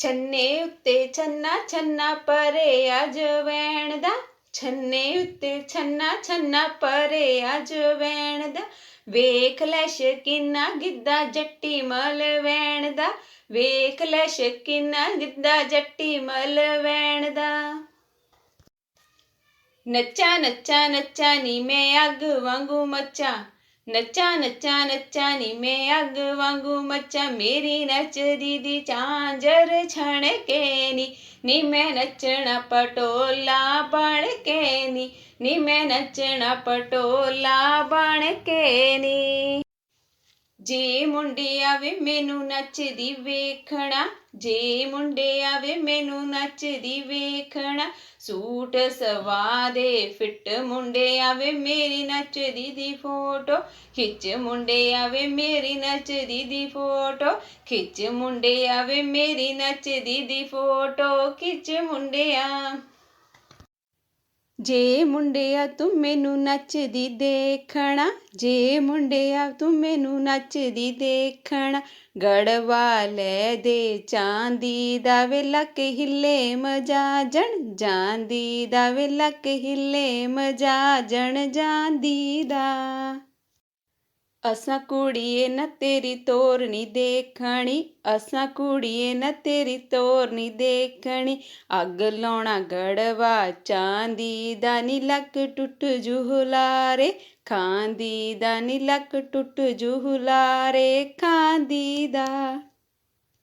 ਛੰਨੇ ਉੱਤੇ ਛੰਨਾ ਛੰਨਾ ਪਰੇ ਅਜ ਵੈਣ ਦਾ। ਛੰਨੇ ਉੱਤੇ ਛੰਨਾ ਛੰਨਾ ਪਰੇ ਅਜ ਵੈਣ ਦਾ। ਵੇਖ ਲੈ ਸ਼ਕੀਨਾ ਗਿੱਧਾ ਜੱਟੀ ਮਲ ਵੈਣ ਦਾ। ਵੇਖ ਲੈ ਸ਼ਕੀਨਾ ਗਿੱਧਾ ਜੱਟੀ ਮਲ ਵੈਣ ਦਾ। ਨੱਚਾ ਨੱਚਾ ਨੱਚਾ ਨੀ ਮੈਂ ਅੱਗ ਵਾਂਗੂ ਮੱਚਾ। ਨੱਚਾ ਨੱਚਾ ਨੱਚਾ ਨੀ ਮੈਂ ਅੱਗ ਵਾਂਗੂ ਮੱਚਾ, ਮੇਰੀ ਨੱਚਦੀ ਦੀ ਚਾਂਜਰ ਛਣ ਕੇ ਨੀ। ਨੀ ਮੈਂ ਨੱਚਣਾ ਪਟੋਲਾ ਬਣ ਕੇ ਨੀ। ਨੀ ਮੈਂ ਨੱਚਣਾ ਪਟੋਲਾ ਬਣ ਕੇ ਨੀ। ਜੇ ਮੁੰਡੇ ਆਵੇ ਮੈਨੂੰ ਨੱਚਦੀ ਵੇਖਣਾ, ਜੇ ਮੁੰਡੇ ਆਵੇ ਮੈਨੂੰ ਨੱਚਦੀ ਵੇਖਣਾ, ਸੂਟ ਸਵਾ ਦੇ, ਫਿੱਟ ਮੁੰਡੇ ਆਵੇ ਮੇਰੀ ਨੱਚਦੀ ਦੀ ਫੋਟੋ, ਖਿੱਚ ਮੁੰਡੇ ਆਵੇ ਮੇਰੀ ਨੱਚਦੀ ਦੀ ਫੋਟੋ, ਖਿੱਚ ਮੁੰਡੇ ਆਵੇ ਮੇਰੀ ਨੱਚਦੀ ਦੀ ਫੋਟੋ, ਖਿੱਚ ਮੁੰਡਿਆ ਜੇ ਮੁੰਡਿਆ ਤੂੰ ਮੈਨੂੰ ਨੱਚਦੀ ਦੇਖਣਾ, ਜੇ ਮੁੰਡਿਆ ਤੂੰ ਮੈਨੂੰ ਨੱਚਦੀ ਦੇਖਣਾ, ਗੜਵਾ ਲੈ ਦੇ ਚਾਂਦੀ ਦਾ ਵੇ ਹਿੱਲੇ ਮਜਾਜਣ, ਜਾਂਦੀ ਦਾ ਵੇ ਹਿੱਲੇ ਮਜਾਜਣ, ਜਾਂਦੀ ਦਾ। ਅਸਾਂ ਕੁੜੀਏ ਨਾ ਤੇਰੀ ਤੋਰਨੀ ਦੇਖਣੀ, ਅਸਾਂ ਕੁੜੀਏ ਨਾ ਤੇਰੀ ਤੋਰਨੀ ਦੇਖਣੀ। ਅੱਗ ਲਾਉਣਾ ਗੜਵਾ, ਚਾਂਦੀ ਦਾ ਨੀ ਲੱਕ ਟੁੱਟ ਜੁਹਲਾਰੇ ਖਾਂਦੀ ਦਾ ਨੀ ਲੱਕ ਟੁੱਟ ਜੁਹਲਾਰੇ ਖਾਂਦੀ ਦਾ।